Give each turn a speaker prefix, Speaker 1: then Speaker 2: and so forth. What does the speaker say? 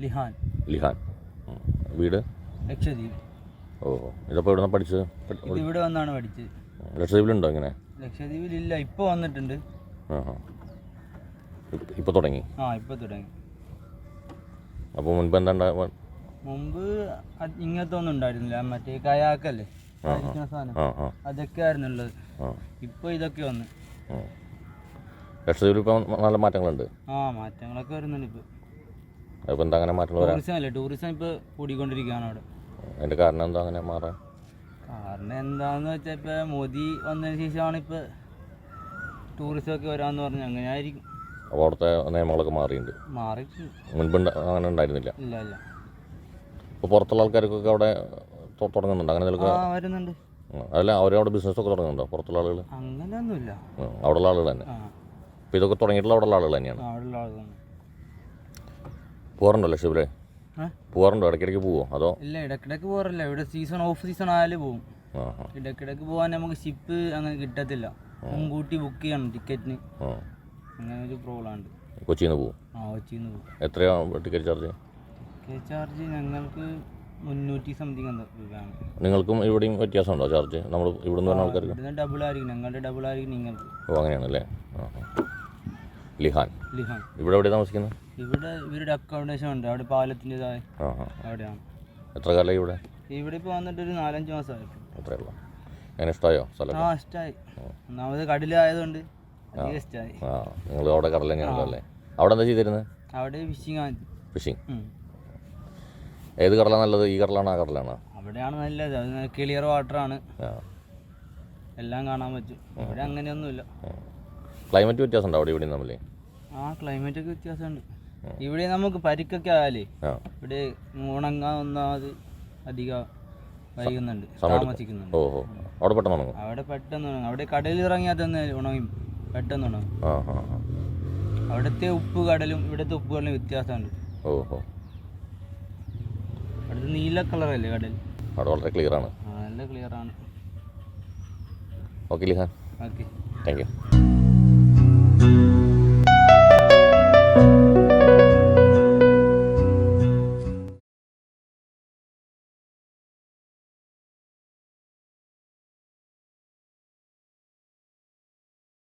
Speaker 1: ലിഹാൻ.
Speaker 2: ലിഹാൻ. ഉം. വീട്?
Speaker 1: ലക്ഷദ്വീപ്.
Speaker 2: ഓ ഇതപ്പോൾ ഇവിടെ പഠിച്ചത്?
Speaker 1: ഇത് ഇവിടെ വന്നാണ് പഠിച്ചത്.
Speaker 2: ലക്ഷദ്വീപിലുണ്ടോ ഇങ്ങനെ?
Speaker 1: ലക്ഷദ്വീപിലില്ല ഇപ്പോൾ വന്നിട്ടുണ്ട്.
Speaker 2: ആ ആ ഇപ്പോൾ തുടങ്ങി?
Speaker 1: ആ ഇപ്പോൾ തുടങ്ങി.
Speaker 2: അപ്പോൾ മുൻപ് എന്താ
Speaker 1: മുമ്പ് ഇങ്ങനത്തെ ഒന്നും ഉണ്ടായിരുന്നില്ല. മറ്റേ കയാക്കല്ലേ? സാധനം. അതൊക്കെ ആയിരുന്നുള്ളത് ഇപ്പോൾ ഇതൊക്കെ വന്ന്.
Speaker 2: ലക്ഷദ്വീപിൽ ഇപ്പോൾ നല്ല മാറ്റങ്ങളുണ്ട്?
Speaker 1: ആ മാറ്റങ്ങളൊക്കെ വരുന്നുണ്ട് ഇപ്പോൾ
Speaker 2: അപ്പോൾ എന്താ അങ്ങനെ വരാൻ
Speaker 1: ടൂറിസം അല്ലേ ടൂറിസം ഇപ്പോൾ കൂടിക്കൊണ്ടിരിക്കുകയാണ് അവിടെ.
Speaker 2: അതിന്റെ കാരണം എന്താ അങ്ങനെ മാറാൻ?
Speaker 1: കാരണം എന്താന്ന് വെച്ചാൽ ഇപ്പോൾ മോദി വന്നതിന് ശേഷമാണ് ഇപ്പോൾ ടൂറിസം ഒക്കെ വരാമെന്ന് പറഞ്ഞു അങ്ങനെ ആയിരിക്കും
Speaker 2: അപ്പോൾ അവിടുത്തെ നിയമങ്ങളൊക്കെ മാറിയിട്ടുണ്ട്.
Speaker 1: മാറി
Speaker 2: മുൻപ് അങ്ങനെ ഉണ്ടായിരുന്നില്ല.
Speaker 1: ഇല്ല ഇല്ല.
Speaker 2: ഇപ്പോൾ പുറത്തുള്ള ആൾക്കാർക്കൊക്കെ അവിടെ തുടങ്ങുന്നുണ്ട്? അങ്ങനെ
Speaker 1: നിലയ്ക്ക് വരുന്നുണ്ട്.
Speaker 2: അല്ല അവരവിടെ ബിസിനസ്സൊക്കെ തുടങ്ങുന്നുണ്ടോ പുറത്തുള്ള ആളുകൾ
Speaker 1: അങ്ങനെയൊന്നുമില്ല.
Speaker 2: അവിടെയുള്ള ആളുകൾ തന്നെ. അപ്പോൾ ഇതൊക്കെ തുടങ്ങിയിട്ടുള്ള അവിടെയുള്ള ആളുകൾ തന്നെയാണ്. പോകാറുണ്ടോ ലക്ഷദ്വീപിലെ? പോകാറുണ്ടോ ഇടയ്ക്കിടയ്ക്ക് പോവോ? അതോ?
Speaker 1: ഇല്ല ഇടയ്ക്കിടയ്ക്ക് പോകാറില്ല ഇവിടെ സീസൺ ഓഫ് സീസൺ ആയാലും
Speaker 2: ആ
Speaker 1: ഇടയ്ക്കിടയ്ക്ക് പോകാൻ നമുക്ക് ഷിപ്പ് അങ്ങനെ കിട്ടത്തില്ല. മുൻകൂട്ടി ബുക്ക് ചെയ്യണം ടിക്കറ്റിന് അങ്ങനെ ഒരു പ്രോബ്ലം ഉണ്ട്.
Speaker 2: കൊച്ചിയിൽ നിന്ന് പോവും?
Speaker 1: ആ കൊച്ചിയിൽ നിന്ന് പോകും
Speaker 2: എത്രയാണ് ടിക്കറ്റ് ചാർജ്
Speaker 1: ടിക്കറ്റ് ചാർജ് ഞങ്ങൾക്ക് മുന്നൂറ്റി സംതിങ് എന്താണ് രൂപയാണ്.
Speaker 2: നിങ്ങൾക്കും ഇവിടെയും വ്യത്യാസമുണ്ടോ ചാർജ് നമ്മൾ ഇവിടുന്ന് വരുന്ന ആൾക്കാർക്ക്?
Speaker 1: ഡബിൾ ആയിരിക്കും. ഞങ്ങളുടെ ഡബിൾ ആയിരിക്കും നിങ്ങൾക്ക്.
Speaker 2: ഓ അങ്ങനെയാണല്ലേ? ലിഹാൻ.
Speaker 1: ലിഹാൻ.
Speaker 2: ഇവിടെ എവിടെയാണ് താമസിക്കുന്നത്?
Speaker 1: ഇവിടെ ഇവരുടെ അക്കോമഡേഷൻ ഉണ്ട്. അവിടെ പാലത്തിന്റെതായ
Speaker 2: ആ ആ
Speaker 1: അവിടെയാണ്.
Speaker 2: എത്ര കാലമായി ഇവിടെ?
Speaker 1: ഇവിടെ ഇപ്പോൾ വന്നിട്ട് ഒരു നാലഞ്ച് മാസമായി
Speaker 2: അത്രയുള്ള അങ്ങനെ ഇഷ്ടമായോ സ്ഥലം
Speaker 1: ആ ഇഷ്ടമായി ഒന്നാമത് കടലായതുകൊണ്ട് അധികം ഇഷ്ടമായി
Speaker 2: ആ നിങ്ങൾ അവിടെ കടൽ തന്നെയാണല്ലോ അല്ലേ? അവിടെ എന്താ ചെയ്തിരുന്നത്
Speaker 1: അവിടെ ഫിഷിങ് ആണ്.
Speaker 2: ഫിഷിങ് ഏത് കടലാണ് നല്ലത്? ഈ കടലാണോ ആ കടലാണോ?
Speaker 1: അവിടെയാണ് നല്ലത്. അത് ക്ലിയർ വാട്ടറാണ്
Speaker 2: ആ.
Speaker 1: എല്ലാം കാണാൻ പറ്റും. ഇവിടെ അങ്ങനെയൊന്നുമില്ല.
Speaker 2: ക്ലൈമറ്റ് വ്യത്യാസം ഉണ്ടോ അവിടെ ഇവിടെ തമ്മിൽ
Speaker 1: ആ ക്ലൈമറ്റ് ഒക്കെ വ്യത്യാസമുണ്ട്. ഇവിടെ നമുക്ക് പരിക്കൊക്കെ ആയാലേ ഇവിടെ ഉണങ്ങാൻ ഒന്നാമത് അധികം വൈകുന്നുണ്ട്. താമസിക്കുന്നുണ്ട്.
Speaker 2: ഓ ഓ അവിടെ പെട്ടെന്ന് ഉണങ്ങും?
Speaker 1: അവിടെ പെട്ടെന്ന് ഉണങ്ങും. അവിടെ കടലിൽ ഇറങ്ങിയാൽ തന്നെ ഉണങ്ങും. പെട്ടെന്ന് ഉണങ്ങും. അവിടുത്തെ ഉപ്പ് കടലും ഇവിടുത്തെ ഉപ്പ് കടലും വ്യത്യാസമുണ്ട്.
Speaker 2: ഓഹോ.
Speaker 1: അവിടുത്തെ നീല കളറല്ലേ കടൽ?
Speaker 2: അവിടെ വളരെ ക്ലിയർ ആണ്
Speaker 1: നല്ല ക്ലിയർ ആണ്
Speaker 2: ഓക്കെ ലിഹാൻ.
Speaker 1: ഓക്കെ.
Speaker 2: Thank you.